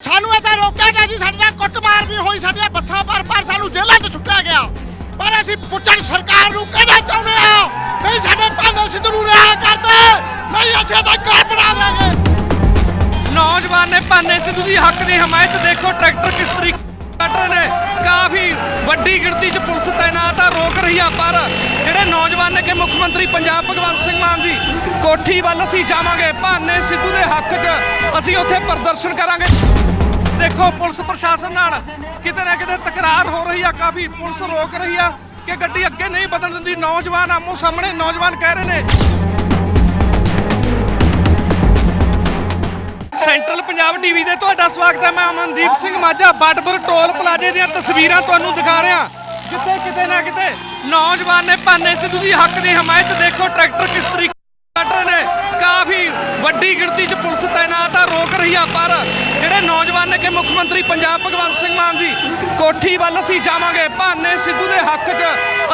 ਸਾਨੂੰ ਇਹ ਤਾਂ ਰੋਕਿਆ ਗਿਆ ਜੀ, ਸਾਡੇ ਨਾਲ ਕੁੱਟਮਾਰ ਵੀ ਹੋਈ, ਸਾਡੀਆਂ ਬੱਸਾਂ ਪਰ ਪਰ ਸਾਨੂੰ ਜੇਲ੍ਹਾਂ 'ਚ ਸੁੱਟਿਆ ਗਿਆ। ਪਰ ਅਸੀਂ ਪੁੱਛਣ ਸਰਕਾਰ ਨੂੰ ਕਹਿਣਾ ਚਾਹੁੰਦੇ ਆ ਨਹੀਂ ਸਾਡੇ ਭਾਂਡੇ ਸਿੱਧੂ ਨੂੰ ਰਿਹਾ ਕਰਦੇ ਨਹੀਂ ਅਸੀਂ ਤਾਂ ਘਰ ਬਣਾ ਦੇਵਾਂਗੇ। ਨੌਜਵਾਨ ਨੇ ਭਾਨੇ ਸਿੱਧੂ ਦੀ ਹੱਕ ਦੀ ਹਮਾਇਤ ਦੇਖੋ, ਟਰੈਕਟਰ ਕਿਸ ਤਰੀਕੇ ਕੱਢ ਰਹੇ ਨੇ। ਕਾਫੀ ਵੱਡੀ ਗਿਣਤੀ 'ਚ ਪੁਲਿਸ ਤਾਇਨਾਤ ਆ, ਰੋਕ ਰਹੀ ਆ, ਪਰ ਜਿਹੜੇ ਨੌਜਵਾਨ ਨੇ ਕਿ ਮੁੱਖ ਮੰਤਰੀ ਪੰਜਾਬ ਭਗਵੰਤ ਸਿੰਘ ਮਾਨ ਦੀ ਕੋਠੀ ਵੱਲ ਅਸੀਂ ਜਾਵਾਂਗੇ। ਭਾਨੇ ਸਿੱਧੂ ਦੇ ਹੱਕ 'ਚ ਅਸੀਂ ਉੱਥੇ ਪ੍ਰਦਰਸ਼ਨ ਕਰਾਂਗੇ। ਦੇਖੋ, ਪੁਲਿਸ ਪ੍ਰਸ਼ਾਸਨ ਨਾਲ ਕਿਤੇ ਨਾ ਕਿਤੇ ਤਕਰਾਰ ਹੋ ਰਹੀ ਆ, ਕਾਫੀ ਪੁਲਿਸ ਰੋਕ ਰਹੀ ਆ ਕਿ ਗੱਡੀ ਅੱਗੇ ਨਹੀਂ ਵਧਣ ਦਿੰਦੀ। ਨੌਜਵਾਨ ਆਮੋ ਸਾਹਮਣੇ ਨੌਜਵਾਨ ਕਹਿ ਰਹੇ ਨੇ। ਸੈਂਟਰਲ ਪੰਜਾਬ ਟੀਵੀ ਤੇ ਤੁਹਾਡਾ ਸਵਾਗਤ ਹੈ। ਮੈਂ ਅਮਨਦੀਪ ਸਿੰਘ ਮਾਝਾ ਬਾਟਪੁਰ ਟੋਲ ਪਲਾਜ਼ੇ ਦੀਆਂ ਤਸਵੀਰਾਂ ਤੁਹਾਨੂੰ ਦਿਖਾ ਰਿਹਾ। ਜਿੱਥੇ ਕਿਤੇ ਨਾ ਕਿਤੇ ਨੌਜਵਾਨ ਨੇ ਭਾਨੇ ਸਿੱਧੂ ਦੀ ਹੱਕ ਦੀ ਹਮਾਇਤ ਦੇਖੋ, ਟਰੈਕਟਰ ਕਿਸ ਤਰੀਕੇ ਕੱਢ ਰਹੇ ਨੇ। ਕਾਫੀ ਵੱਡੀ ਗਿਣਤੀ 'ਚ ਪੁਲਿਸ ਤਾਇਨਾਤ ਆ ਰੋਕ ਰਹੀ ਆ, ਪਰ ਜਿਹੜੇ ਨੌਜਵਾਨ ਨੇ ਕਿ ਮੁੱਖ ਮੰਤਰੀ ਪੰਜਾਬ ਭਗਵੰਤ ਸਿੰਘ ਮਾਨ ਦੀ ਕੋਠੀ ਵੱਲ ਅਸੀਂ ਜਾਵਾਂਗੇ। ਭਾਨੇ ਸਿੱਧੂ ਦੇ ਹੱਕ 'ਚ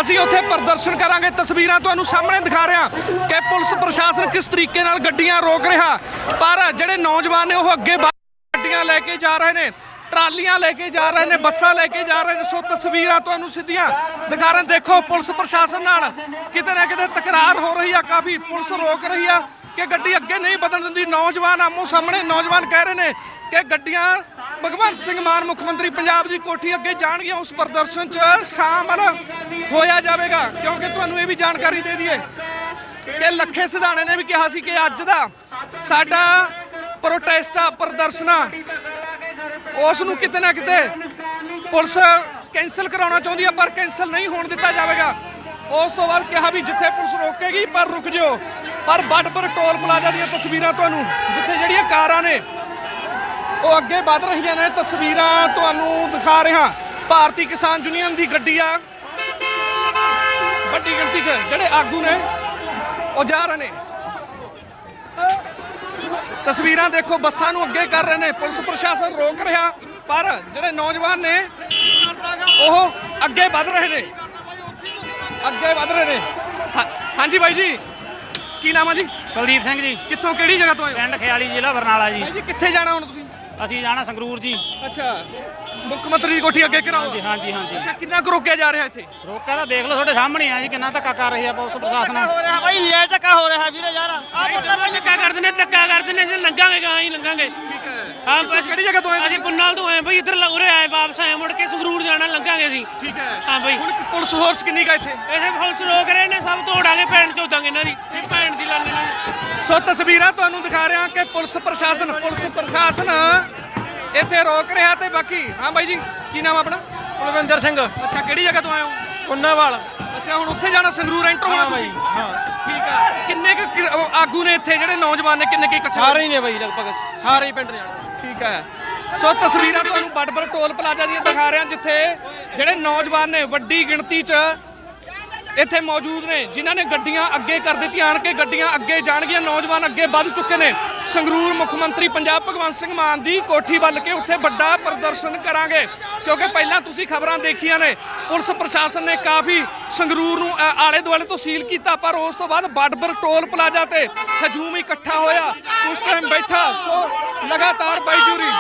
ਅਸੀਂ ਉੱਥੇ ਪ੍ਰਦਰਸ਼ਨ ਕਰਾਂਗੇ। ਤਸਵੀਰਾਂ ਤੁਹਾਨੂੰ ਸਾਹਮਣੇ ਦਿਖਾ ਰਿਹਾ ਕਿ ਪੁਲਿਸ ਪ੍ਰਸ਼ਾਸਨ ਕਿਸ ਤਰੀਕੇ ਨਾਲ ਗੱਡੀਆਂ ਰੋਕ ਰਿਹਾ। ਪਰ ਜਿਹੜੇ ਨੌਜਵਾਨ ਨੇ ਉਹ ਅੱਗੇ ਵੱਧ ਗੱਡੀਆਂ ਲੈ ਕੇ ਜਾ ਰਹੇ ਨੇ। ਟਰਾਲੀਆਂ ਲੈ ਕੇ ਜਾ ਰਹੇ ਨੇ, ਬੱਸਾਂ ਲੈ ਕੇ ਜਾ ਰਹੇ ਨੇ। ਸੋ ਤਸਵੀਰਾਂ ਤੁਹਾਨੂੰ ਸਿੱਧੀਆਂ ਦਿਖਾ ਰਹੇ ਦੇਖੋ, ਪੁਲਿਸ ਪ੍ਰਸ਼ਾਸਨ ਨਾਲ ਕਿਤੇ ਨਾ ਕਿਤੇ ਤਕਰਾਰ ਹੋ ਰਹੀ ਆ, ਕਾਫੀ ਪੁਲਿਸ ਰੋਕ ਰਹੀ ਆ ਕਿ ਗੱਡੀ ਅੱਗੇ ਨਹੀਂ ਵਧਣ ਦਿੰਦੀ। ਨੌਜਵਾਨ ਆਮੋ ਸਾਹਮਣੇ ਨੌਜਵਾਨ ਕਹਿ ਰਹੇ ਨੇ ਕਿ ਗੱਡੀਆਂ ਭਗਵੰਤ ਸਿੰਘ ਮਾਨ, ਮੁੱਖ ਮੰਤਰੀ ਪੰਜਾਬ ਦੀ ਕੋਠੀ ਅੱਗੇ ਜਾਣਗੀਆਂ। ਉਸ ਪ੍ਰਦਰਸ਼ਨ 'ਚ ਸ਼ਾਮਲ ਹੋਇਆ ਜਾਵੇਗਾ। ਕਿਉਂਕਿ ਤੁਹਾਨੂੰ ਇਹ ਵੀ ਜਾਣਕਾਰੀ ਦੇ ਦਈਏ ਕਿ ਲੱਖੇ ਸਿਧਾਣੇ ਨੇ ਵੀ ਕਿਹਾ ਸੀ ਕਿ ਅੱਜ ਦਾ ਸਾਡਾ ਪ੍ਰੋਟੈਸਟ ਆ ਪ੍ਰਦਰਸ਼ਨ ਉਸ ਨੂੰ ਕਿਤੇ ਨਾ ਕਿਤੇ ਪੁਲਿਸ ਕੈਨਸਲ ਕਰਾਉਣਾ ਚਾਹੁੰਦੀ ਆ, ਪਰ ਕੈਨਸਲ ਨਹੀਂ ਹੋਣ ਦਿੱਤਾ ਜਾਵੇਗਾ। ਉਸ ਤੋਂ ਬਾਅਦ ਕਿਹਾ ਵੀ ਜਿੱਥੇ ਪੁਲਿਸ ਰੋਕੇਗੀ, ਪਰ ਰੁਕ ਜਿਓ। ਪਰ ਬੱਡਪੁਰ ਟੋਲ ਪਲਾਜ਼ਾ ਦੀਆਂ ਤਸਵੀਰਾਂ ਤੁਹਾਨੂੰ, ਜਿੱਥੇ ਜਿਹੜੀਆਂ ਕਾਰਾਂ ਨੇ, ਉਹ ਅੱਗੇ ਵੱਧ ਰਹੀਆਂ ਨੇ। ਤਸਵੀਰਾਂ ਤੁਹਾਨੂੰ ਦਿਖਾ ਰਿਹਾ ਭਾਰਤੀ ਕਿਸਾਨ ਯੂਨੀਅਨ ਦੀ ਗੱਡੀ ਆ। ਵੱਡੀ ਗਿਣਤੀ 'ਚ ਜਿਹੜੇ ਆਗੂ ਨੇ, ਉਹ ਜਾ ਰਹੇ ਨੇ। ਤਸਵੀਰਾਂ ਦੇਖੋ ਬੱਸਾਂ ਨੂੰ ਅੱਗੇ ਕਰ ਰਹੇ ਨੇ। ਪੁਲਿਸ ਪ੍ਰਸ਼ਾਸਨ ਰੋਕ ਰਿਹਾ ਪਰ ਜਿਹੜੇ ਨੌਜਵਾਨ ਨੇ ਉਹ ਅੱਗੇ ਵਧ ਰਹੇ ਨੇ। ਅੱਗੇ ਵਧ ਰਹੇ ਨੇ। ਹਾਂ- ਹਾਂਜੀ ਬਾਈ ਜੀ ਕੀ ਨਾਮ ਆ ਜੀ? ਕੁਲਦੀਪ ਸਿੰਘ ਜੀ। ਕਿੱਥੋਂ ਕਿਹੜੀ ਜਗ੍ਹਾ ਤੋਂ ਆਏ ਹੋ? ਪਿੰਡ ਖਿਆਲੀ ਜ਼ਿਲ੍ਹਾ ਬਰਨਾਲਾ ਜੀ। ਬਾਈ ਜੀ ਕਿੱਥੇ ਜਾਣਾ ਹੁਣ ਤੁਸੀਂ? ਅਸੀਂ ਜਾਣਾ ਸੰਗਰੂਰ ਜੀ। ਅੱਛਾ। ਮੁੱਖ ਮੰਤਰੀ ਦੀ ਕੋਠੀ ਅੱਗੇ ਕਰਾਓ ਹਾਂਜੀ ਹਾਂਜੀ ਹਾਂਜੀ। ਅੱਛਾ ਕਿੰਨਾ ਕੁ ਰੋਕਿਆ ਜਾ ਰਿਹਾ ਇੱਥੇ? ਰੋਕਿਆ ਤਾਂ ਦੇਖ ਲਓ ਤੁਹਾਡੇ ਸਾਹਮਣੇ ਆ ਜੀ ਕਿੰਨਾ ਧੱਕਾ ਕਰ ਰਹੀ ਆ ਪੁਲਿਸ ਪ੍ਰਸ਼ਾਸਨ। ਰਿਹਾ ਬਾਈ ਇਹ ਧੱਕਾ ਹੋ ਰਿਹਾ ਵੀਰੇ ਯਾਰ। ਆ ਪੁੱਤਰ ਧੱਕਾ ਕਰਦੇ ਨੇ ਧੱਕਾ ਕਰਦੇ ਨੇ ਅਸੀਂ ਲੰਘਾਂਗੇ ਗਾਂ ਹੀ ਲੰਘਾਂਗੇ। ਹਾਂ। ਬਸ। ਕਿਹੜੀ ਜਗ੍ਹਾ ਤੋਂ ਆਏ ਅਸੀਂ ਪੁੰਨਾਲ ਤੋਂ ਆਏ ਬਈ ਇੱਧਰ ਲ- ਉਰੇ ਆਏ ਵਾਪਸ ਆਏ ਮੁੜ ਕੇ ਸੰਗਰੂਰ ਜਾਣਾ ਲੰਘਾਂਗੇ ਅਸੀਂ। ਠੀਕ ਹੈ। ਹਾਂ ਬਈ। ਹੁਣ ਪੁਲਿਸ ਫੋਰਸ ਕਿੰਨੀ ਕਾ ਇੱਥੇ? ਇਹਦੇ ਪੁਲਿਸ ਰੋਕ ਰਹੇ ਨੇ ਸਭ ਤੋੜਾਂਗੇ ਭੈਣ ਚੋਦਾਂਗੇ ਇਹਨਾਂ ਦੀ। ਇਹ ਭੈਣ ਦੀ ਲਾਲੇ ਨਾਲ ਸੋ ਤਸਵੀਰਾਂ ਤੁਹਾਨੂੰ ਦਿਖਾ ਰਿਹਾ ਕਿ ਪੁਲਿਸ ਪ੍ਰਸ਼ਾਸਨ ਪੁਲਿਸ ਪ੍ਰਸ਼ਾਸਨ ਇੱਥੇ ਰੋਕ ਰਿਹਾ ਤੇ ਬਾਕੀ ਹਾਂ ਬਾਈ ਜੀ ਕੀ ਨਾਮ ਆਪਣਾ? ਕੁਲਵਿੰਦਰ ਸਿੰਘ। ਅੱਛਾ ਕਿਹੜੀ ਜਗ੍ਹਾ ਤੋਂ ਆਏ ਹੋ? ਪੁੰਨਾਵਾਲ। ਅੱਛਾ ਹੁਣ ਉੱਥੇ ਜਾਣਾ ਸੰਗਰੂਰ ਐਂਟਰ ਹੋਣਾ ਬਾਈ ਤੁਸੀਂ? ਹਾਂ। ਠੀਕ ਹੈ ਕਿੰਨੇ ਕੁ ਆਗੂ ਨੇ ਇੱਥੇ ਜਿਹੜੇ ਨੌਜਵਾਨ ਨੇ ਕਿੰਨੇ ਕੀ? ਸਾਰੇ ਹੀ ਨੇ ਬਾਈ ਲਗਭਗ ਸਾਰੇ ਹੀ ਪਿੰਡ ਨੇ ਠੀਕ ਹੈ ਸੋ ਤਸਵੀਰਾਂ ਤੁਹਾਨੂੰ ਬੱਡਬਰ ਟੋਲ ਪਲਾਜ਼ਾ ਦੀਆਂ ਦਿਖਾ ਰਿਹਾ ਜਿੱਥੇ ਜਿਹੜੇ ਨੌਜਵਾਨ ਨੇ ਵੱਡੀ ਗਿਣਤੀ 'ਚ ਇੱਥੇ ਮੌਜੂਦ ਨੇ ਜਿਨ੍ਹਾਂ ਨੇ ਗੱਡੀਆਂ ਅੱਗੇ ਕਰ ਦਿੱਤੀਆਂ ਹਨ ਕਿ ਗੱਡੀਆਂ ਅੱਗੇ ਜਾਣਗੀਆਂ ਨੌਜਵਾਨ ਅੱਗੇ ਵੱਧ ਚੁੱਕੇ ਨੇ। ਸੰਗਰੂਰ ਮੁੱਖ ਮੰਤਰੀ ਪੰਜਾਬ ਭਗਵੰਤ ਸਿੰਘ ਮਾਨ ਦੀ ਕੋਠੀ ਵੱਲ ਕੇ ਉੱਥੇ ਵੱਡਾ ਪ੍ਰਦਰਸ਼ਨ ਕਰਾਂਗੇ। ਕਿਉਂਕਿ ਪਹਿਲਾਂ ਤੁਸੀਂ ਖਬਰਾਂ ਦੇਖੀਆਂ ਨੇ ਪੁਲਿਸ ਪ੍ਰਸ਼ਾਸਨ ਨੇ ਕਾਫੀ ਸੰਗਰੂਰ ਨੂੰ ਆਲੇ ਦੁਆਲੇ ਤੋਂ ਸੀਲ ਕੀਤਾ ਪਰ ਉਸ ਤੋਂ ਬਾਅਦ ਬਾਡਬਰ ਟੋਲ ਪਲਾਜ਼ਾ ਤੇ ਹਜੂਮ ਇਕੱਠਾ ਹੋਇਆ। ਉਸ ਟਾਈਮ ਬੈਠਾ ਸੋ ਲਗਾਤਾਰ ਬਾਈਜੂਰੀ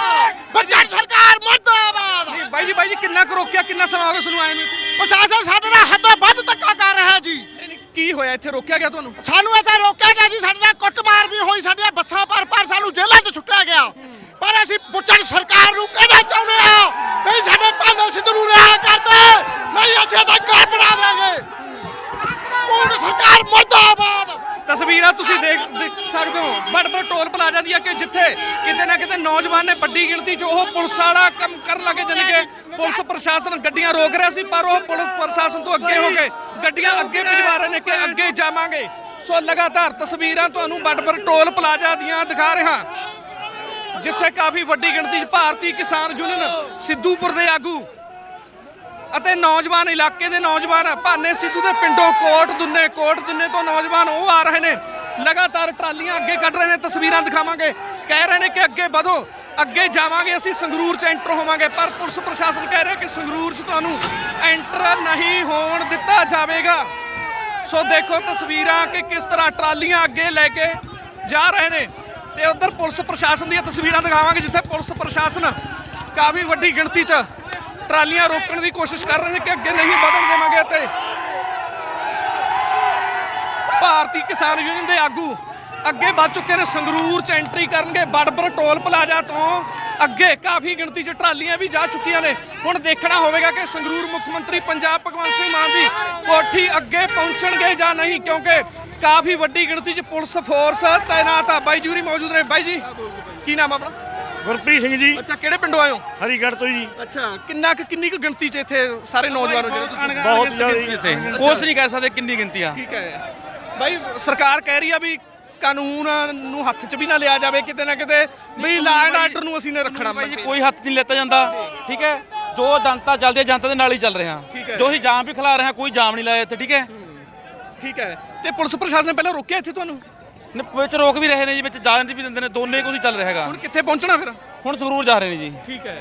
ਬੱਚਾ ਸਰਕਾਰ ਮਰਦਾਬਾਦ! ਬਾਈ ਜੀ ਬਾਈ ਜੀ ਕਿੰਨਾ ਕੁ ਰੋਕਿਆ ਕਿੰਨਾ ਸਮਾਂ ਹੋ ਗਿਆ ਤੁਹਾਨੂੰ ਆਏ ਨੂੰ? ਪ੍ਰਸ਼ਾਸਨ ਸਾਡੇ ਨਾਲ ਹੱਦੋਂ ਵੱਧ ਧੱਕਾ ਕਰ ਰਿਹਾ ਜੀ ਨਹੀਂ, ਨਹੀਂ, ਕੀ ਹੋਇਆ ਇੱਥੇ? ਰੋਕਿਆ ਗਿਆ ਤੁਹਾਨੂੰ? ਸਾਨੂੰ ਤਾਂ ਰੋਕਿਆ ਗਿਆ ਜੀ ਸਾਡੇ ਨਾਲ ਕੁੱਟਮਾਰ ਵੀ ਹੋਈ ਸਾਡੀਆਂ ਬੱਸਾਂ ਪਰ ਪਰ ਸਾਨੂੰ ਜੇਲ੍ਹਾਂ 'ਚ ਸੁੱਟਿਆ ਗਿਆ। ਪਰ ਅਸੀਂ ਪੁੱਛਣ ਸਰਕਾਰ ਨੂੰ ਕਹਿਣਾ ਚਾਹੁੰਦੇ ਆ? ਨਹੀਂ ਸਾਡੇ ਭਾਂਡੇ ਸਿੱਧੂ ਨੂੰ ਰਿਹਾ ਕਰਦੇ। ਨਹੀਂ ਅਸੀਂ ਤਾਂ ਘਰ ਬਣਾ ਦੇਵਾਂਗੇ ਪੂਰਨ ਸਰਕਾਰ ਮਰਦਾਬਾਦ ਤਸਵੀਰਾਂ ਤੁਸੀਂ ਦੇਖ ਦੇਖ ਸਕਦੇ ਹੋ। ਬੜਬੜ ਟੋਲ ਪਲਾਜ਼ਾ ਦੀਆਂ ਕਿ ਜਿੱਥੇ ਕਿਤੇ ਨਾ ਕਿਤੇ ਨੌਜਵਾਨ ਨੇ ਵੱਡੀ ਗਿਣਤੀ 'ਚ ਉਹ ਪੁਲਿਸ ਵਾਲਾ ਕੰਮ ਕਰਨ ਲੱਗੇ, ਜਾਣੀ ਕਿ ਪੁਲਿਸ ਪ੍ਰਸ਼ਾਸਨ ਗੱਡੀਆਂ ਰੋਕ ਰਿਹਾ ਸੀ, ਪਰ ਉਹ ਪੁਲਿਸ ਪ੍ਰਸ਼ਾਸਨ ਤੋਂ ਅੱਗੇ ਹੋ ਕੇ ਗੱਡੀਆਂ ਅੱਗੇ ਭਿਜਵਾ ਰਹੇ ਨੇ ਕਿ ਅੱਗੇ ਜਾਵਾਂਗੇ। ਸੋ ਲਗਾਤਾਰ ਤਸਵੀਰਾਂ ਤੁਹਾਨੂੰ ਬੜਬੜ ਟੋਲ ਪਲਾਜ਼ਾ ਦੀਆਂ ਦਿਖਾ ਰਿਹਾ। ਜਿੱਥੇ ਕਾਫੀ ਵੱਡੀ ਗਿਣਤੀ 'ਚ ਭਾਰਤੀ ਕਿਸਾਨ ਯੂਨੀਅਨ ਸਿੱਧੂਪੁਰ ਦੇ ਆਗੂ ਅਤੇ ਨੌਜਵਾਨ ਇਲਾਕੇ ਦੇ ਨੌਜਵਾਨ ਭਾਨੇ ਸਿੱਧੂ ਦੇ ਪਿੰਡੋਂ ਕੋਟ, ਦੁੰਨੇ ਕੋਟ ਦੁੰਨੇ ਤੋਂ ਨੌਜਵਾਨ ਉਹ ਆ ਰਹੇ ਨੇ। ਲਗਾਤਾਰ ਟਰਾਲੀਆਂ ਅੱਗੇ ਕੱਢ ਰਹੇ ਨੇ, ਤਸਵੀਰਾਂ ਦਿਖਾਵਾਂਗੇ। ਕਹਿ ਰਹੇ ਨੇ ਕਿ ਅੱਗੇ ਵਧੋ, ਅੱਗੇ ਜਾਵਾਂਗੇ, ਅਸੀਂ ਸੰਗਰੂਰ ਚ ਐਂਟਰ ਹੋਵਾਂਗੇ। ਪਰ ਪੁਲਿਸ ਪ੍ਰਸ਼ਾਸਨ ਕਹਿ ਰਿਹਾ ਕਿ ਸੰਗਰੂਰ ਚ ਤੁਹਾਨੂੰ ਐਂਟਰ ਨਹੀਂ ਹੋਣ ਦਿੱਤਾ ਜਾਵੇਗਾ। ਸੋ ਦੇਖੋ ਤਸਵੀਰਾਂ ਕਿ ਕਿਸ ਤਰ੍ਹਾਂ ਟਰਾਲੀਆਂ ਅੱਗੇ ਲੈ ਕੇ ਜਾ ਰਹੇ ਨੇ। ਤੇ ਉਧਰ ਪੁਲਿਸ ਪ੍ਰਸ਼ਾਸਨ ਦੀਆਂ ਤਸਵੀਰਾਂ ਦਿਖਾਵਾਂਗੇ, ਜਿੱਥੇ ਪੁਲਿਸ ਪ੍ਰਸ਼ਾਸਨ ਕਾਫੀ ਵੱਡੀ ਗਿਣਤੀ 'ਚ ਟਰਾਲੀਆਂ ਰੋਕਣ ਦੀ ਕੋਸ਼ਿਸ਼ ਕਰ ਰਹੇ ਨੇ ਕਿ ਅੱਗੇ ਨਹੀਂ ਵਧਣ ਦੇਵਾਂਗੇ ਤੇ ਭਾਰਤੀ ਕਿਸਾਨ ਯੂਨੀਅਨ ਦੇ ਆਗੂ ਅੱਗੇ ਵੱਧ ਚੁੱਕੇ ਨੇ ਸੰਗਰੂਰ 'ਚ ਐਂਟਰੀ ਕਰਨਗੇ ਬੜਬਰ ਟੋਲ ਪਲਾਜ਼ਾ ਤੋਂ ਅੱਗੇ ਕਾਫੀ ਗਿਣਤੀ 'ਚ ਟਰਾਲੀਆਂ ਵੀ ਜਾ ਚੁੱਕੀਆਂ ਨੇ। ਹੁਣ ਦੇਖਣਾ ਹੋਵੇਗਾ ਕਿ ਸੰਗਰੂਰ ਮੁੱਖ ਮੰਤਰੀ ਪੰਜਾਬ ਭਗਵੰਤ ਸਿੰਘ ਮਾਨ ਦੀ ਕੋਠੀ ਅੱਗੇ ਪਹੁੰਚਣਗੇ ਜਾਂ ਨਹੀਂ ਕਿਉਂਕਿ ਕਾਫੀ ਵੱਡੀ ਗਿਣਤੀ 'ਚ ਪੁਲਿਸ ਫੋਰਸ ਤਾਇਨਾਤ ਆ। ਬਾਈ ਜੂਰੀ ਮੌਜੂਦ ਨੇ। ਬਾਈ ਜੀ ਕੀ ਨਾਮ ਆਪਣਾ? ਗੁਰਪ੍ਰੀਤ ਸਿੰਘ ਜੀ। ਅੱਛਾ ਕਿਹੜੇ ਪਿੰਡੋਂ ਆਏ ਹੋ? ਹਰੀਗੜ੍ਹ ਤੋਂ ਜੀ। ਅੱਛਾ ਕਿੰਨਾ ਕੁ ਕਿੰਨੀ ਕੁ ਗਿਣਤੀ 'ਚ ਇੱਥੇ ਸਾਰੇ ਨੌਜਵਾਨ ਹੋ ਜਿਹੜੇ ਤੁਸੀਂ? ਬਹੁਤ ਜ਼ਿਆਦਾ ਇੱਥੇ ਕੁਛ ਨਹੀਂ ਕਹਿ ਸਕਦੇ ਕਿੰਨੀ ਗਿਣਤੀ ਆ ਠੀਕ ਹੈ। ਬਾਈ ਸਰਕਾਰ ਕਹਿ ਰਹੀ ਆ ਵੀ ਕਾਨੂੰਨ ਨੂੰ ਹੱਥ 'ਚ ਵੀ ਨਾ ਲਿਆ ਜਾਵੇ ਕਿਤੇ ਨਾ ਕਿਤੇ ਵੀ ਲਾ ਐਂਡ ਆਰਡਰ ਨੂੰ ਅਸੀਂ ਨੇ ਰੱਖਣਾ ਜੀ ਕੋਈ ਹੱਥ ਨਹੀਂ ਲੈਤਾ ਜਾਂਦਾ ਠੀਕ ਹੈ? ਜੋ ਜਨਤਾ ਚੱਲਦੀ ਹੈ ਜਨਤਾ ਦੇ ਨਾਲ ਹੀ ਚੱਲ ਰਹੇ। ਹੈ। ਜੋ ਅਸੀਂ ਜਾਮ ਵੀ ਖਿਲਾ ਰਹੇ ਹਾਂ ਕੋਈ ਜਾਮ ਨਹੀਂ ਲਾਇਆ ਇੱਥੇ ਠੀਕ ਹੈ? ਠੀਕ ਹੈ। ਤੇ ਪੁਲਿਸ ਪ੍ਰਸ਼ਾਸਨ ਨੇ ਪਹਿਲਾਂ ਰੋਕਿਆ ਇੱਥੇ ਤੁਹਾਨੂੰ? ਨੇ ਵਿੱਚ ਰੋਕ ਵੀ ਰਹੇ ਨੇ ਜੀ ਵਿੱਚ ਜਾਣ ਦੀ ਵੀ ਦਿੰਦੇ ਨੇ ਦੋਨੇ ਕੁਝ ਚੱਲ ਰਿਹਾ ਹੈਗਾ। ਹੁਣ ਕਿੱਥੇ ਪਹੁੰਚਣਾ ਫਿਰ? ਹੁਣ ਸੰਗਰੂਰ ਜਾ ਰਹੇ ਨੇ ਜੀ। ਠੀਕ ਹੈ।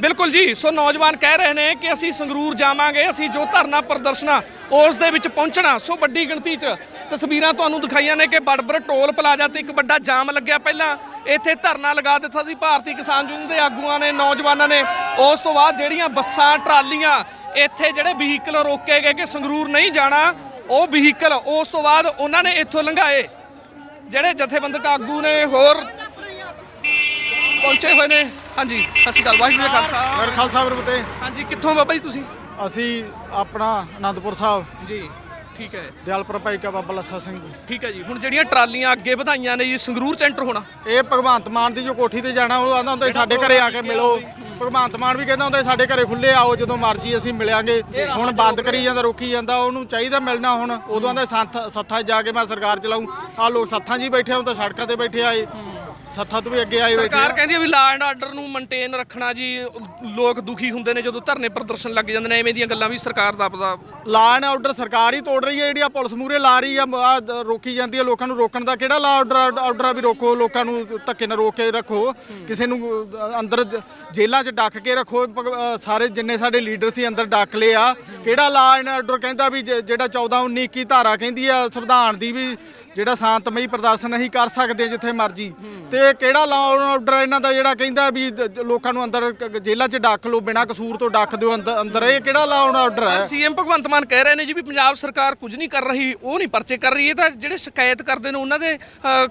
ਬਿਲਕੁਲ ਜੀ, ਸੋ ਨੌਜਵਾਨ ਕਹਿ ਰਹੇ ਨੇ ਕਿ ਅਸੀਂ ਸੰਗਰੂਰ ਜਾਵਾਂਗੇ, ਅਸੀਂ ਜੋ ਧਰਨਾ ਪ੍ਰਦਰਸ਼ਨਾ ਉਸ ਦੇ ਵਿੱਚ ਪਹੁੰਚਣਾ, ਸੋ ਵੱਡੀ ਗਿਣਤੀ 'ਚ ਤਸਵੀਰਾਂ ਤੁਹਾਨੂੰ ਦਿਖਾਈਆਂ ਨੇ ਕਿ ਬੜਬਰ ਟੋਲ ਪਲਾਜ਼ਾ ਤੇ ਇੱਕ ਵੱਡਾ ਜਾਮ ਲੱਗਿਆ। ਪਹਿਲਾਂ ਇੱਥੇ ਧਰਨਾ ਲਗਾ ਦਿੱਤਾ ਸੀ ਭਾਰਤੀ ਕਿਸਾਨ ਯੂਨੀਅਨ ਦੇ ਆਗੂਆਂ ਨੇ, ਨੌਜਵਾਨਾਂ ਨੇ। ਉਸ ਤੋਂ ਬਾਅਦ ਜਿਹੜੀਆਂ ਬੱਸਾਂ, ਟਰਾਲੀਆਂ ਇੱਥੇ ਜਿਹੜੇ ਵਹੀਕਲ ਰੋਕੇ ਗਏ ਕਿ ਸੰਗਰੂਰ ਨਹੀਂ ਜਾਣਾ, ਉਹ ਵਹੀਕਲ ਉਸ ਤੋਂ ਬਾਅਦ ਉਹਨਾਂ ਨੇ ਇੱਥੋਂ ਲੰਘਾਏ। ਜਿਹੜੇ ਜਥੇਬੰਦਕ ਆਗੂ ਨੇ ਹੋਰ ਪਹੁੰਚੇ ਹੋਏ ਨੇ। ਹਾਂਜੀ ਸਤਿ ਸ਼੍ਰੀ ਅਕਾਲ ਵਾਹਿਗੁਰੂ ਜੀ ਕਾ ਖਾਲਸਾ। ਮੇਰੇ ਖਾਲਸਾ ਵੀਰ ਬਤੇ ਹਾਂਜੀ ਕਿੱਥੋਂ ਬਾਬਾ ਜੀ ਤੁਸੀਂ? ਅਸੀਂ ਆਪਣਾ ਆਨੰਦਪੁਰ ਸਾਹਿਬ। ਜੀ ਠੀਕ ਹੈ। ਦਿਆਲਪੁਰ ਭਾਈ ਕਾ ਬਾਬਾ ਲੱਸਾ ਸਿੰਘ ਜੀ। ਠੀਕ ਹੈ ਜੀ ਹੁਣ ਜਿਹੜੀਆਂ ਟਰਾਲੀਆਂ ਅੱਗੇ ਵਧਾਈਆਂ ਨੇ ਜੀ ਸੰਗਰੂਰ ਸੈਂਟਰ ਹੋਣਾ। ਇਹ ਭਗਵੰਤ ਮਾਨ ਦੀ ਜੋ ਕੋਠੀ ਤੇ ਜਾਣਾ ਉਹ ਆਂਦਾ ਹੁੰਦਾ ਸੀ ਸਾਡੇ ਘਰੇ ਆ ਕੇ ਮਿਲੋ। ਭਗਵੰਤ ਮਾਨ ਵੀ ਕਹਿੰਦਾ ਹੁੰਦਾ ਸੀ ਸਾਡੇ ਘਰੇ ਖੁੱਲੇ ਆਓ ਜਦੋਂ ਮਰਜ਼ੀ ਅਸੀਂ ਮਿਲਾਂਗੇ। ਹੁਣ ਬੰਦ ਕਰੀ ਜਾਂਦਾ ਰੋਕੀ ਜਾਂਦਾ ਉਹਨੂੰ ਚਾਹੀਦਾ ਮਿਲਣਾ ਹੁਣ। ਉਦੋਂ ਆਂਦਾ ਸੰਥ ਸੱਥਾਂ 'ਚ ਜਾ ਕੇ ਮੈਂ ਸਰਕਾਰ ਚਲਾਉਂ ਆ ਲੋਕ ਸੱਥਾਂ 'ਚ ਹੀ ਬੈਠੇ ਹੁਣ ਤਾਂ ਸੜਕਾਂ ਤੇ ਬੈਠੇ ਆਏ ਸੱਥਾਂ ਤੋਂ ਵੀ ਅੱਗੇ ਆਏ ਬੈਠੇ ਸਰਕਾਰ ਆ। ਕਹਿੰਦੀ ਹੈ ਵੀ ਲਾ ਐਂਡ ਆਰਡਰ ਨੂੰ ਮੇਨਟੇਨ ਰੱਖਣਾ ਜੀ। ਲੋਕ ਦੁਖੀ ਹੁੰਦੇ ਨੇ ਜਦੋਂ ਧਰਨੇ ਪ੍ਰਦਰਸ਼ਨ ਲੱਗ ਜਾਂਦੇ ਨੇ ਐਵੇਂ ਦੀਆਂ ਗੱਲਾਂ ਵੀ ਸਰਕਾਰ ਦਾ ਪਤਾ ਲਾ ਐਂਡ ਆਰਡਰ ਸਰਕਾਰ ਹੀ ਤੋੜ ਰਹੀ ਹੈ ਜਿਹੜੀ ਆ ਪੁਲਿਸ ਮੂਰੇ ਲਾ ਰਹੀ ਆ ਆਹ ਦ- ਰੋਕੀ ਜਾਂਦੀ ਹੈ ਲੋਕਾਂ ਨੂੰ ਰੋਕਣ ਦਾ। ਕਿਹੜਾ ਲਾ ਆਰਡਰ ਆਰਡਰ ਆ ਵੀ ਰੋਕੋ ਲੋਕਾਂ ਨੂੰ ਧੱਕੇ ਨਾਲ ਰੋਕ ਕੇ ਰੱਖੋ। ਕਿਸੇ ਨੂੰ ਅ, ਅੰਦਰ ਜ- ਜੇਲ੍ਹਾਂ 'ਚ ਡੱਕ ਕੇ ਰੱਖੋ। ਭਗ- ਅ, ਸਾਰੇ ਜਿੰਨੇ ਸਾਡੇ ਲੀਡਰ ਸੀ ਅੰਦਰ ਡੱਕ ਲਏ ਆ। ਕਿਹੜਾ ਲਾ ਐਂਡ ਆਰਡਰ ਕਹਿੰਦਾ ਵੀ ਜ- ਜਿਹੜਾ 14 19 21 ਧਾਰਾ ਕਹਿੰਦੀ ਆ ਸੰਵਿਧਾਨ ਦੀ ਵੀ ਜਿਹੜਾ ਸ਼ਾਂਤਮਈ ਪ੍ਰਦਰਸ਼ਨ ਅਸੀਂ ਕਰ ਸਕਦੇ ਜਿੱਥੇ ਮਰਜ਼ੀ। ਤੇ ਕਿਹੜਾ ਲਾ ਆਰਡਰ ਇਹਨਾਂ ਦਾ ਜਿਹੜਾ ਕਹਿੰਦਾ ਵੀ ਲੋਕਾਂ ਨੂੰ ਅੰਦਰ ਜੇਲ੍ਹਾਂ 'ਚ ਡੱਕ ਲਓ, ਬਿਨਾਂ ਕਸੂਰ ਤੋਂ ਡੱਕ ਦਿਓ ਅੰਦਰ ਅੰਦਰ। ਇਹ ਕਿਹੜਾ ਲਾ ਆਰਡਰ ਹੈ ਸੀਐਮ ਭਗਵੰਤ ਮਾਨ ਕਹਿ ਰਹੇ ਨੇ ਜੀ ਵੀ ਪੰਜਾਬ ਸਰਕਾਰ ਕੁਝ ਨਹੀਂ ਕਰ ਰਹੀ, ਉਹ ਨਹੀਂ ਪਰਚੇ ਕਰ ਰਹੀ। ਇਹ ਤਾਂ ਜਿਹੜੇ ਸ਼ਿਕਾਇਤ ਕਰਦੇ ਨੇ, ਉਹਨਾਂ ਦੇ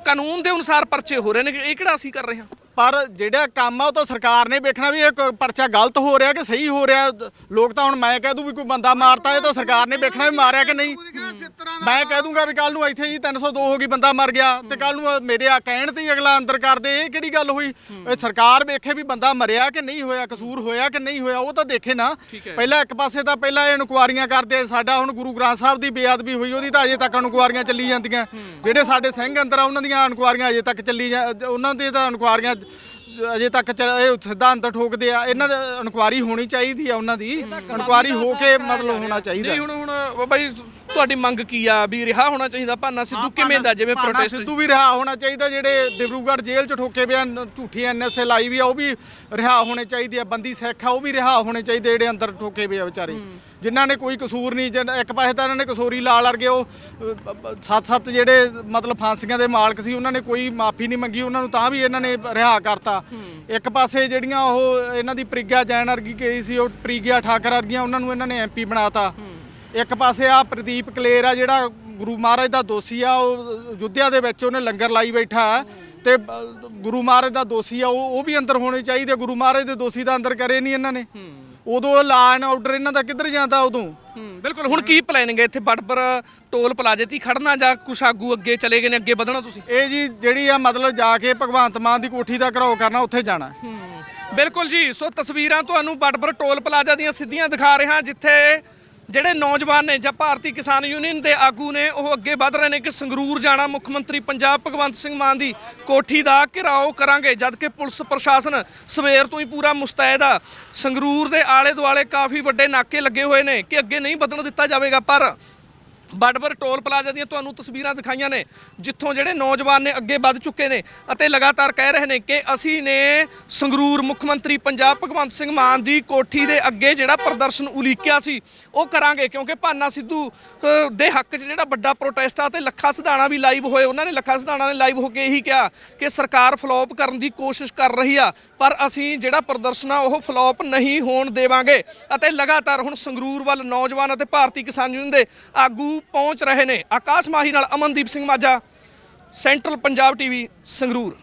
ਕਾਨੂੰਨ ਦੇ ਅਨੁਸਾਰ ਪਰਚੇ ਹੋ ਰਹੇ ਨੇ। ਇਹ ਕਿਹੜਾ ਅਸੀਂ ਕਰ ਰਹੇ ਹਾਂ? ਪਰ ਜਿਹੜਾ ਕੰਮ ਆ ਉਹ ਤਾਂ ਸਰਕਾਰ ਨੇ ਵੇਖਣਾ ਵੀ ਇਹ ਪਰਚਾ ਗਲਤ ਹੋ ਰਿਹਾ ਕਿ ਸਹੀ ਹੋ ਰਿਹਾ? ਲੋਕ ਤਾਂ ਹੁਣ ਮੈਂ ਕਹਿ ਦੂੰ ਵੀ ਕੋਈ ਬੰਦਾ ਮਾਰਤਾ ਇਹ ਤਾਂ ਸਰਕਾਰ ਨੇ ਵੇਖਣਾ ਵੀ ਮਾਰਿਆ ਕਿ ਨਹੀਂ? ਮੈਂ ਕਹਿ ਦੂੰਗਾ ਵੀ ਕੱਲ ਨੂੰ ਇੱਥੇ ਹੀ 302 ਹੋ ਗਈ ਬੰਦਾ ਮਰ ਗਿਆ ਤੇ ਕੱਲ ਨੂੰ ਮੇਰੇ ਆ ਕਹਿਣ ਤੇ ਹੀ ਅਗਲਾ ਅੰਦਰ ਕਰ ਦੇ ਇਹ ਕਿਹੜੀ ਗੱਲ ਹੋਈ? ਇਹ ਸਰਕਾਰ ਵੇਖੇ ਵੀ ਬੰਦਾ ਮਰਿਆ ਕਿ ਨਹੀਂ ਹੋਇਆ ਕਸੂਰ ਹੋਇਆ ਕਿ ਨਹੀਂ ਹੋਇਆ ਉਹ ਤਾਂ ਦੇਖੇ ਨਾ। ਪਹਿਲਾਂ ਇੱਕ ਪਾਸੇ ਤਾਂ ਪਹਿਲਾਂ ਇਹ ਇਨਕੁਆਰੀਆਂ ਕਰਦੇ ਸਾਡਾ ਹੁਣ ਗੁਰੂ ਗ੍ਰੰਥ ਸਾਹਿਬ ਦੀ ਬੇਅਦਬੀ ਹੋਈ ਉਹਦੀ ਤਾਂ ਅਜੇ ਤੱਕ ਇਨਕੁਆਰੀਆਂ ਚੱਲੀ ਜਾਂਦੀਆਂ। ਜਿਹੜੇ ਸਾਡੇ ਸਿੰਘ ਅੰਦਰ ਆ ਉਹਨਾਂ ਦੀਆਂ ਇਨਕੁਆਰੀਆਂ ਅਜੇ ਤੱਕ ਚੱਲੀ ਜਾ- ਉਹਨਾਂ ਦੇ ਤਾਂ ਇਨਕੁਆਰੀਆਂ ਅਜੇ ਤੱਕ ਚੱਲ- ਇਹ ਸਿਧਾਂਤ ਠੋਕਦੇ ਆ ਇਹਨਾਂ ਦੀ ਇਨਕੁਆਰੀ ਹੋਣੀ ਚਾਹੀਦੀ ਆ ਉਹਨਾਂ ਦੀ। ਇਨਕੁਆਰੀ ਹੋ ਕੇ ਮਤਲਬ ਹੋਣਾ ਚਾਹੀਦਾ। ਨਹੀਂ ਹੁਣ ਬਾਬਾ ਜੀ ਤੁਹਾਡੀ ਮੰਗ ਕੀ ਆ? ਵੀ ਰਿਹਾ ਹੋਣਾ ਚਾਹੀਦਾ ਭਾਨਾ ਸਿੱਧੂ ਕਿਵੇਂ ਦਾ ਜਿਵੇਂ ਭਾਨਾ ਪ੍ਰੋਟੈਸਟ ਸਿੱਧੂ ਵੀ ਰਿਹਾ ਹੋਣਾ ਚਾਹੀਦਾ ਜਿਹੜੇ ਡਿਬਰੂਗੜ੍ਹ ਜੇਲ੍ਹ ਚ ਠੋਕੇ ਪਿਆ ਨ- ਝੂਠੀ ਐਨਐਸਏ ਲਾਈ ਵੀ ਆ ਉਹ ਵੀ ਰਿਹਾ ਹੋਣੇ ਚਾਹੀਦੇ ਆ। ਬੰਦੀ ਸਿੱਖ ਆ ਉਹ ਵੀ ਰਿਹਾ ਹੋਣੇ ਚਾਹੀਦੇ ਜਿਹੜੇ ਅੰਦਰ ਠੋਕੇ ਪਏ ਆ ਵਿਚਾਰੇ। ਜਿਨ੍ਹਾਂ ਨੇ ਕੋਈ ਕਸੂਰ ਨਹੀਂ ਜਿਨ- ਇੱਕ ਪਾਸੇ ਤਾਂ ਇਹਨਾਂ ਨੇ ਕਸੂਰੀ ਲਾਲ ਵਰਗੇ ਉਹ ਸੱਤ ਸੱਤ ਜਿਹੜੇ ਮਤਲਬ ਫਾਂਸੀਆਂ ਦੇ ਮਾਲਕ ਸੀ ਉਹਨਾਂ ਨੇ ਕੋਈ ਮਾਫੀ ਨਹੀਂ ਮੰਗੀ ਉਹਨਾਂ ਨੂੰ ਤਾਂ ਵੀ ਇਹਨਾਂ ਨੇ ਰਿਹਾ ਕਰਤਾ। ਇੱਕ ਪਾਸੇ ਜਿਹੜੀਆਂ ਉਹ ਇਹਨਾਂ ਦੀ ਪ੍ਰਿਗਿਆ ਜੈਨ ਵਰਗੀ ਗਈ ਸੀ ਉਹ ਪ੍ਰਿਗਿਆ ਠਾਕਰ ਵਰਗੀਆਂ ਉਹਨਾਂ ਨੂੰ ਇਹਨਾਂ ਨੇ ਐਮਪੀ ਬਣਾਤਾ। ਇੱਕ ਪਾਸੇ ਆ ਪ੍ਰਦੀਪ ਕਲੇਰ ਆ ਜਿਹੜਾ ਗੁਰੂ ਮਹਾਰਾਜ ਦਾ ਦੋਸ਼ੀ ਆ ਉਹ ਯੁੱਧਿਆ ਦੇ ਵਿੱਚ ਉਹਨੇ ਲੰਗਰ ਲਾਈ ਬੈਠਾ ਤੇ ਗੁਰੂ ਮਹਾਰਾਜ ਦਾ ਦੋਸ਼ੀ ਆ ਉਹ ਵੀ ਅੰਦਰ ਹੋਣੇ ਚਾਹੀਦੇ ਗੁਰੂ ਮਹਾਰਾਜ ਦੇ ਦੋਸ਼ੀ ਦਾ ਅੰਦਰ ਕਰੇ ਨਹੀਂ ਇਹਨਾਂ ਨੇ। ਉਦੋਂ ਲਾ ਐਂਡ ਆਰਡਰ ਇਹਨਾਂ ਦਾ ਕਿੱਧਰ ਜਾਂਦਾ ਉਦੋਂ? ਬਿਲਕੁਲ ਹੁਣ ਕੀ ਪਲੈਨਿੰਗ ਹੈ ਇੱਥੇ ਬੜਬਰ ਟੋਲ ਪਲਾਜ਼ੇ ਤੇ ਖੜਨਾ ਜਾਂ ਕੁਛ ਆਗੂ ਅੱਗੇ ਚਲੇ ਗਏ ਨੇ ਅੱਗੇ ਵਧਣਾ ਤੁਸੀਂ? ਇਹ ਜੀ ਜਿਹੜੀ ਆ ਮਤਲਬ ਜਾ ਕੇ ਭਗਵੰਤ ਮਾਨ ਦੀ ਕੋਠੀ ਦਾ ਘਰਾਓ ਕਰਨਾ ਉੱਥੇ ਜਾਣਾ। ਬਿਲਕੁਲ ਜੀ ਸੋ ਤਸਵੀਰਾਂ ਤੁਹਾਨੂੰ ਬੜਬਰ ਟੋਲ ਪਲਾਜ਼ਾ ਦੀਆਂ ਸਿੱਧੀਆਂ ਦਿਖਾ ਰਹੇ ਜਿੱਥੇ ਜਿਹੜੇ ਨੌਜਵਾਨ ਨੇ ਜਾਂ ਭਾਰਤੀ ਕਿਸਾਨ ਯੂਨੀਅਨ ਦੇ ਆਗੂ ਨੇ, ਉਹ ਅੱਗੇ ਵਧ ਰਹੇ ਨੇ ਕਿ ਸੰਗਰੂਰ ਜਾਣਾ ਮੁੱਖ ਮੰਤਰੀ ਪੰਜਾਬ ਭਗਵੰਤ ਸਿੰਘ ਮਾਨ ਦੀ ਕੋਠੀ ਦਾ ਘਿਰਾਓ ਕਰਾਂਗੇ ਜਦਕਿ ਪੁਲਿਸ ਪ੍ਰਸ਼ਾਸਨ ਸਵੇਰ ਤੋਂ ਹੀ ਪੂਰਾ ਮੁਸਤੈਦ ਆ। ਸੰਗਰੂਰ ਦੇ ਆਲੇ ਦੁਆਲੇ ਕਾਫੀ ਵੱਡੇ ਨਾਕੇ ਲੱਗੇ ਹੋਏ ਨੇ ਕਿ ਅੱਗੇ ਨਹੀਂ ਵਧਣ ਦਿੱਤਾ ਜਾਵੇਗਾ, ਪਰ ਬਡਬਰ ਟੋਲ ਪਲਾਜ਼ਾ ਦੀਆਂ ਤੁਹਾਨੂੰ ਤਸਵੀਰਾਂ ਦਿਖਾਈਆਂ ਨੇ ਜਿੱਥੋਂ ਜਿਹੜੇ ਨੌਜਵਾਨ ਨੇ ਅੱਗੇ ਵੱਧ ਚੁੱਕੇ ਨੇ ਅਤੇ ਲਗਾਤਾਰ ਕਹਿ ਰਹੇ ਨੇ ਕਿ ਅਸੀਂ ਨੇ ਸੰਗਰੂਰ ਮੁੱਖ ਮੰਤਰੀ ਪੰਜਾਬ ਭਗਵੰਤ ਸਿੰਘ ਮਾਨ ਦੀ ਕੋਠੀ ਦੇ ਅੱਗੇ ਜਿਹੜਾ ਪ੍ਰਦਰਸ਼ਨ ਉਲੀਕਿਆ ਸੀ ਉਹ ਕਰਾਂਗੇ ਕਿਉਂਕਿ ਭਾਨਾ ਸਿੱਧੂ ਅ, ਦੇ ਹੱਕ 'ਚ ਜਿਹੜਾ ਵੱਡਾ ਪ੍ਰੋਟੈਸਟ ਆ ਤੇ ਲੱਖਾ ਸਿਧਾਣਾ ਵੀ ਲਾਈਵ ਹੋਏ ਉਹਨਾਂ ਨੇ ਲੱਖਾ ਸਿਧਾਣਾ ਨੇ ਲਾਈਵ ਹੋ ਕੇ ਇਹੀ ਕਿਹਾ ਕਿ ਸਰਕਾਰ ਫਲੋਪ ਕਰਨ ਦੀ ਕੋਸ਼ਿਸ਼ ਕਰ ਰਹੀ ਆ ਪਰ ਅਸੀਂ ਜਿਹੜਾ ਪ੍ਰਦਰਸ਼ਨ ਆ ਉਹ ਫਲੋਪ ਨਹੀਂ ਹੋਣ ਦੇਵਾਂਗੇ ਅਤੇ ਲਗਾਤਾਰ ਹੁਣ ਸੰਗਰੂਰ ਵੱਲ ਨੌਜਵਾਨ ਅਤੇ ਭਾਰਤੀ ਕਿਸਾਨ ਯੂਨੀਅਨ ਦੇ ਆਗੂ ਪਹੁੰਚ ਰਹੇ ਨੇ। ਆਕਾਸ਼ ਮਾਹੀ ਨਾਲ ਅਮਨਦੀਪ ਸਿੰਘ ਮਾਝਾ ਸੈਂਟਰਲ ਪੰਜਾਬ ਟੀਵੀ ਸੰਗਰੂਰ।